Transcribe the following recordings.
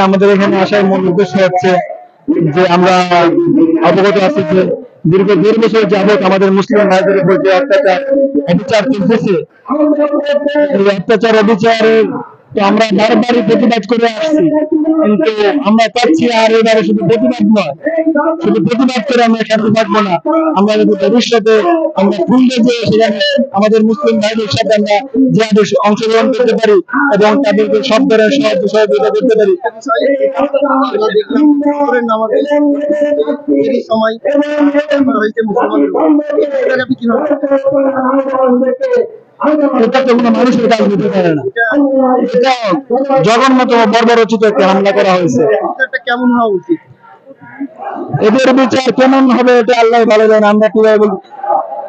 আমাদের এখানে আসার মূল উদ্দেশ্য হচ্ছে যে আমরা অবগত আছি যে দীর্ঘ দেড় বছর যাবৎ আমাদের মুসলিম ভাইদের উপর যে অত্যাচার অবিচার চলতেছে অত্যাচার অবিচারের তো আমরা বারবারই প্রতিবাদ করে আসছি। কিন্তু আমরা চাচ্ছি আর এবারে শুধু প্রতিবাদ নয়, শুধু প্রতিবাদ করে আমরা খেলতে থাকব না। আমরা যদি ভবিষ্যতে আমরা খুললে যে সেখানে আমাদের মুসলিম ভাইদের সাথে আমরা যেভাবে অংশগ্রহণ করতে পারি এবং তাদেরকে সব ধরনের সাহায্য সহযোগিতা করতে পারি। সময় এটা তো বর্বরচিত একটা হামলা করা হয়েছে। কেমন হওয়া উচিত এদের বিচার কেমন হবে এটা আল্লাহ ভালো জানে, আমরা কীভাবে বলব?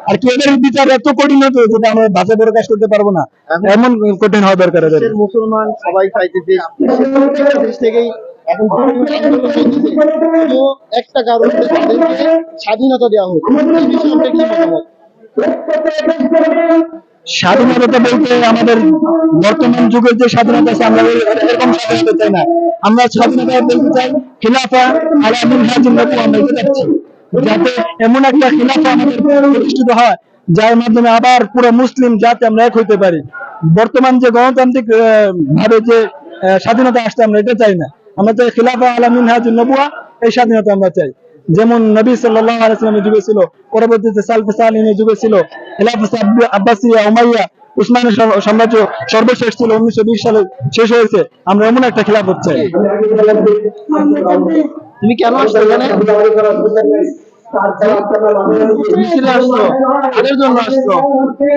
আর কি এদের বিচার এত কঠিন হতো যেটা আমরা করে কাজ করতে পারব না। এমন কঠিন হওয়া দরকার এদের। মুসলমান সবাই যে দেশ থেকেই একটা কারণ স্বাধীনতা দেওয়া হোক। স্বাধীনতা বলতে আমাদের বর্তমান যুগের যে স্বাধীনতা আছে, আমরা এরকম স্বাধীনতা চাই না। আমরা স্বাধীনতা বলতে চাই খিলাফা মিনহাজুল নবী আমরা চাচ্ছি যাতে এমন একটা খিলাফা আমাদের প্রতিষ্ঠিত হয়, যার মাধ্যমে আবার পুরো মুসলিম জাতি আমরা এক হইতে পারি। বর্তমান যে গণতান্ত্রিক ভাবে যে স্বাধীনতা আসতে আমরা এটা চাই না। আমরা চাই খিলাফা আলা মিনহাজুল নবুয়া, এই স্বাধীনতা আমরা চাই। যেমন নবী আলাইহি যুগে ছিল পরবর্তীতে সালফে সালিনের যুগে ছিল আব্বাসিয়া উমাইয়া উসমানের সাম্রাজ্য সর্বশেষ ছিল উনিশশো বিশ সালে শেষ হয়েছে। আমরা এমন একটা খেলাফত চাই। তুমি কেন আসছো এখানে? মিছিলে আসছো? কাদের জন্য আসছো?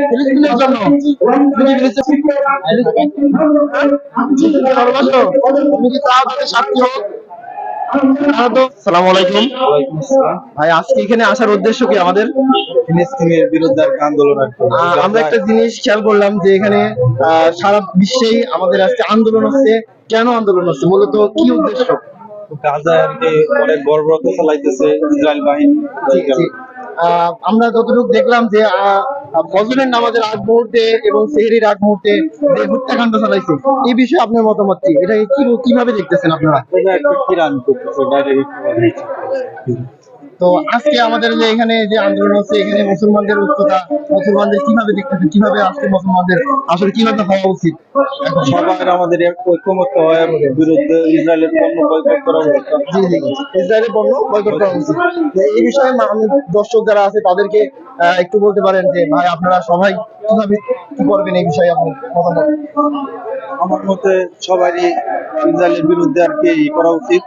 ফিলিস্তিনের জন্য? তুমি কি ফিলিস্তিন ভালোবাসো তুমি কি চাও তাদের শাস্তি হোক? সালাম আলাইকুম। ভাই আজকে এখানে আসার উদ্দেশ্য কি আমাদের? ফিলিস্তিনের বিরুদ্ধে আন্দোলন আর কি। আহ, আমরা একটা জিনিস খেয়াল করলাম যে এখানে আহ, সারা বিশ্বেই আমাদের আজকে আন্দোলন হচ্ছে। কেন আন্দোলন হচ্ছে? মূলত কি উদ্দেশ্য? অনেক বর্বরতা চালাইতেছে ইসরায়েল বাহিনী। আমরা যতটুকু দেখলাম যে ফজরের নামাজের আগ মুহূর্তে এবং সেহরির আগ মুহূর্তে যে হত্যাকাণ্ড চালাইছে, এই বিষয়ে আপনার মতামত কি? এটাকে কীভাবে দেখতেছেন আপনারা? তো আজকে আমাদের যে এখানে যে আন্দোলন হচ্ছে এখানে মুসলমানদের উচ্চতা মুসলমানদের কীভাবে দেখতেছেন কীভাবে আজকে মুসলমানদের আসলে কীভাবে হওয়া উচিত? এখন সবার আমাদের ঐক্যমত্য হয়ে বিরুদ্ধে ইসরায়েলের পণ্য বয়কট করা উচিত। জি জি ইসরায়েলের পণ্য বয়কট করা উচিত। এই বিষয়ে দর্শক যারা আছে তাদেরকে আহ, একটু বলতে পারেন যে ভাই আপনারা সবাই কীভাবে কি করবেন এই বিষয়ে আপনার মতামত? আমার মতে সবারই ইসরায়েলের বিরুদ্ধে আর কি করা উচিত।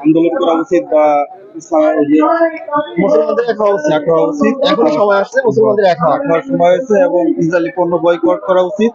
আন্দোলন করা উচিত বা মুসলমানদের এক হওয়া উচিত। এক হওয়া উচিত। এখন সময় আসছে মুসলমানদের এক হওয়া। সময় হয়েছে এবং ইসরায়েলি পণ্য বয়কট করা উচিত।